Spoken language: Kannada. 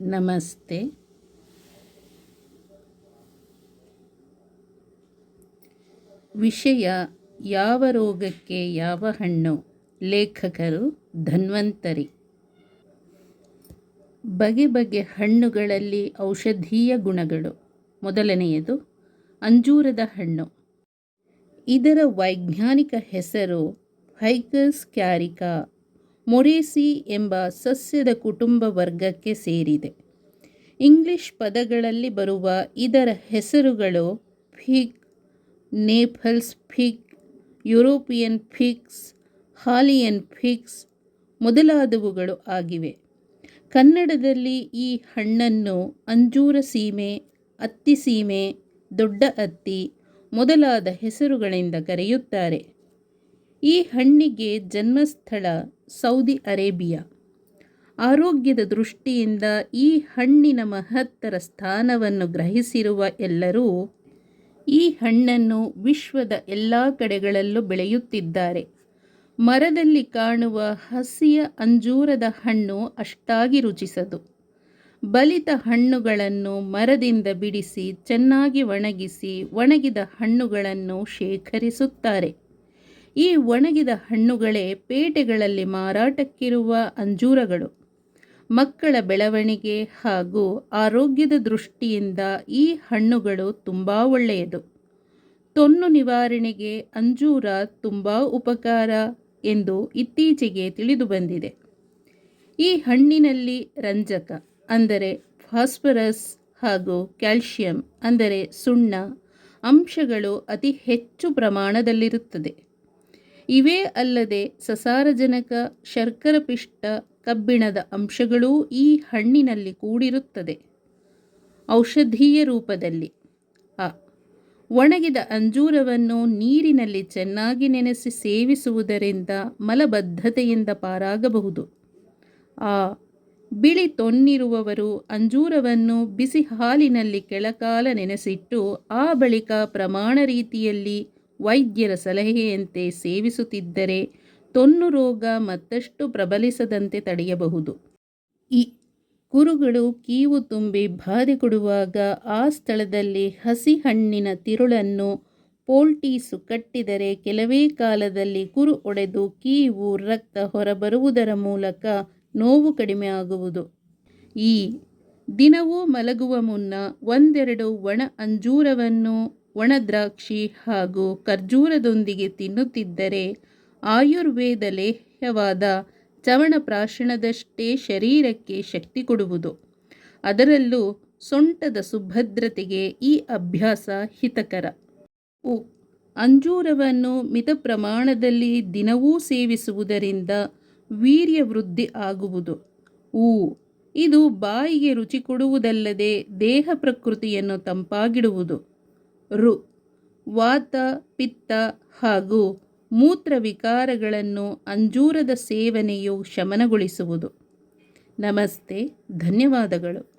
ನಮಸ್ತೆ. ವಿಷಯ ಯಾವ ರೋಗಕ್ಕೆ ಯಾವ ಹಣ್ಣು? ಲೇಖಕರು ಧನ್ವಂತರಿ. ಬಗೆ ಬಗೆ ಹಣ್ಣುಗಳಲ್ಲಿ ಔಷಧೀಯ ಗುಣಗಳು. ಮೊದಲನೆಯದು, ಅಂಜೂರದ ಹಣ್ಣು. ಇದರ ವೈಜ್ಞಾನಿಕ ಹೆಸರು ಫೈಕಸ್ ಕ್ಯಾರಿಕಾ. ಮೊರೇಸಿ ಎಂಬ ಸಸ್ಯದ ಕುಟುಂಬ ವರ್ಗಕ್ಕೆ ಸೇರಿದೆ. ಇಂಗ್ಲಿಷ್ ಪದಗಳಲ್ಲಿ ಬರುವ ಇದರ ಹೆಸರುಗಳು fig, Naples fig, European figs, ಹಾಲಿಯನ್ figs ಮೊದಲಾದವುಗಳು ಆಗಿವೆ. ಕನ್ನಡದಲ್ಲಿ ಈ ಹಣ್ಣನ್ನು ಅಂಜೂರ ಸೀಮೆ, ಅತ್ತಿ ಸೀಮೆ, ದೊಡ್ಡ ಅತ್ತಿ ಮೊದಲಾದ ಹೆಸರುಗಳಿಂದ ಕರೆಯುತ್ತಾರೆ. ಈ ಹಣ್ಣಿಗೆ ಜನ್ಮಸ್ಥಳ ಸೌದಿ ಅರೇಬಿಯಾ. ಆರೋಗ್ಯದ ದೃಷ್ಟಿಯಿಂದ ಈ ಹಣ್ಣಿನ ಮಹತ್ತರ ಸ್ಥಾನವನ್ನು ಗ್ರಹಿಸಿರುವ ಎಲ್ಲರೂ ಈ ಹಣ್ಣನ್ನು ವಿಶ್ವದ ಎಲ್ಲ ಕಡೆಗಳಲ್ಲೂ ಬೆಳೆಯುತ್ತಿದ್ದಾರೆ. ಮರದಲ್ಲಿ ಕಾಣುವ ಹಸಿಯ ಅಂಜೂರದ ಹಣ್ಣು ಅಷ್ಟಾಗಿ ರುಚಿಸದು. ಬಲಿತ ಹಣ್ಣುಗಳನ್ನು ಮರದಿಂದ ಬಿಡಿಸಿ ಚೆನ್ನಾಗಿ ಒಣಗಿಸಿ ಒಣಗಿದ ಹಣ್ಣುಗಳನ್ನು ಶೇಖರಿಸುತ್ತಾರೆ. ಈ ಒಣಗಿದ ಹಣ್ಣುಗಳೇ ಪೇಟೆಗಳಲ್ಲಿ ಮಾರಾಟಕ್ಕಿರುವ ಅಂಜೂರಗಳು. ಮಕ್ಕಳ ಬೆಳವಣಿಗೆ ಹಾಗೂ ಆರೋಗ್ಯದ ದೃಷ್ಟಿಯಿಂದ ಈ ಹಣ್ಣುಗಳು ತುಂಬ ಒಳ್ಳೆಯದು. ತೊನ್ನು ನಿವಾರಣೆಗೆ ಅಂಜೂರ ತುಂಬ ಉಪಕಾರ ಎಂದು ಇತ್ತೀಚೆಗೆ ತಿಳಿದುಬಂದಿದೆ ಈ ಹಣ್ಣಿನಲ್ಲಿ ರಂಜಕ ಅಂದರೆ ಫಾಸ್ಫರಸ್ ಹಾಗೂ ಕ್ಯಾಲ್ಶಿಯಂ ಅಂದರೆ ಸುಣ್ಣ ಅಂಶಗಳು ಅತಿ ಹೆಚ್ಚು ಪ್ರಮಾಣದಲ್ಲಿರುತ್ತದೆ. ಇವೇ ಅಲ್ಲದೆ ಸಸಾರಜನಕ ಶರ್ಕರ ಪಿಷ್ಟ ಕಬ್ಬಿಣದ ಅಂಶಗಳೂ ಈ ಹಣ್ಣಿನಲ್ಲಿ ಕೂಡಿರುತ್ತದೆ. ಔಷಧೀಯ ರೂಪದಲ್ಲಿ ಅ. ಒಣಗಿದ ಅಂಜೂರವನ್ನು ನೀರಿನಲ್ಲಿ ಚೆನ್ನಾಗಿ ನೆನೆಸಿ ಸೇವಿಸುವುದರಿಂದ ಮಲಬದ್ಧತೆಯಿಂದ ಪಾರಾಗಬಹುದು. ಆ ಬಿಳಿ ತೊನ್ನಿರುವವರು ಅಂಜೂರವನ್ನು ಬಿಸಿ ಹಾಲಿನಲ್ಲಿ ಕೆಳಕಾಲ ನೆನೆಸಿಟ್ಟು ಆ ಬಳಿಕ ಪ್ರಮಾಣ ರೀತಿಯಲ್ಲಿ ವೈದ್ಯರ ಸಲಹೆಯಂತೆ ಸೇವಿಸುತ್ತಿದ್ದರೆ ತೊನ್ನು ರೋಗ ಮತ್ತಷ್ಟು ಪ್ರಬಲಿಸದಂತೆ ತಡೆಯಬಹುದು. ಈ ಕುರುಗಳು ಕೀವು ತುಂಬಿ ಬಾಧೆ ಕೊಡುವಾಗ ಆ ಸ್ಥಳದಲ್ಲಿ ಹಸಿ ಹಣ್ಣಿನ ತಿರುಳನ್ನು ಪೋಲ್ಟೀಸು ಕಟ್ಟಿದರೆ ಕೆಲವೇ ಕಾಲದಲ್ಲಿ ಕುರು ಒಡೆದು ಕೀವು, ರಕ್ತ ಹೊರಬರುವುದರ ಮೂಲಕ ನೋವು ಕಡಿಮೆ ಆಗುವುದು. ಈ ದಿನವೂ ಮಲಗುವ ಮುನ್ನ ಒಂದೆರಡು ಒಣ ಅಂಜೂರವನ್ನು ಒಣ ದ್ರಾಕ್ಷಿ ಹಾಗೂ ಖರ್ಜೂರದೊಂದಿಗೆ ತಿನ್ನುತ್ತಿದ್ದರೆ ಆಯುರ್ವೇದ ಲೇಹ್ಯವಾದ ಚವಣ ಚವಣಪ್ರಾಶನದಷ್ಟೇ ಶರೀರಕ್ಕೆ ಶಕ್ತಿ ಕೊಡುವುದು. ಅದರಲ್ಲೂ ಸೊಂಟದ ಸುಭದ್ರತೆಗೆ ಈ ಅಭ್ಯಾಸ ಹಿತಕರ. ಉ. ಅಂಜೂರವನ್ನು ಮಿತ ಪ್ರಮಾಣದಲ್ಲಿ ದಿನವೂ ಸೇವಿಸುವುದರಿಂದ ವೀರ್ಯ ವೃದ್ಧಿ ಆಗುವುದು. ಊ ಇದು ಬಾಯಿಗೆ ರುಚಿ ಕೊಡುವುದಲ್ಲದೆ ದೇಹ ಪ್ರಕೃತಿಯನ್ನು ತಂಪಾಗಿಡುವುದು. ರು. ವಾತ ಪಿತ್ತ ಹಾಗೂ ಮೂತ್ರ ವಿಕಾರಗಳನ್ನು ಅಂಜೂರದ ಸೇವನೆಯು ಶಮನಗೊಳಿಸುವುದು. ನಮಸ್ತೆ ಧನ್ಯವಾದಗಳು.